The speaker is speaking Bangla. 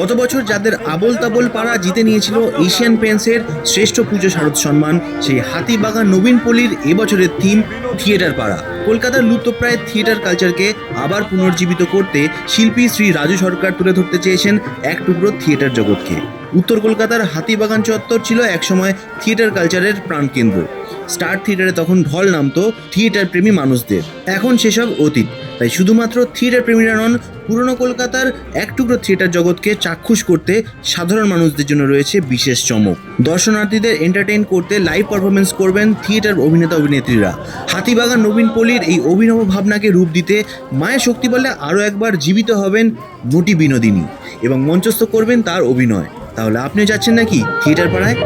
গত বছর যাদের আবল তাবল পাড়া জিতে নিয়েছিল এশিয়ান পেন্টসের শ্রেষ্ঠ পুজো শারদ সম্মান, সেই হাতিবাগান নবীন পল্লীর এবছরের থিম থিয়েটার পাড়া। কলকাতার লুপ্তপ্রায় থিয়েটার কালচারকে আবার পুনর্জীবিত করতে শিল্পী শ্রী রাজু সরকার তুলে ধরতে চেয়েছেন এক টুকরো থিয়েটার জগৎকে। উত্তর কলকাতার হাতিবাগান চত্বর ছিল একসময় থিয়েটার কালচারের প্রাণকেন্দ্র। স্টার থিয়েটারে তখন ঢল নামতো থিয়েটার প্রেমী মানুষদের। এখন সেসব অতীত। তাই শুধুমাত্র থিয়েটার প্রেমীরা নন, পুরনো কলকাতার এক টুকরো থিয়েটার জগৎকে চাক্ষুষ করতে সাধারণ মানুষদের জন্য রয়েছে বিশেষ চমক। দর্শনার্থীদের এন্টারটেইন করতে লাইভ পারফরমেন্স করবেন থিয়েটার অভিনেতা অভিনেত্রীরা। হাতিবাগান নবীন পল্লীর এই অভিনব ভাবনাকে রূপ দিতে মায়ের শক্তি বলে আরও একবার জীবিত হবেন নটি বিনোদিনী এবং মঞ্চস্থ করবেন তার অভিনয়। তাহলে আপনিও যাচ্ছেন নাকি থিয়েটার পাড়ায়?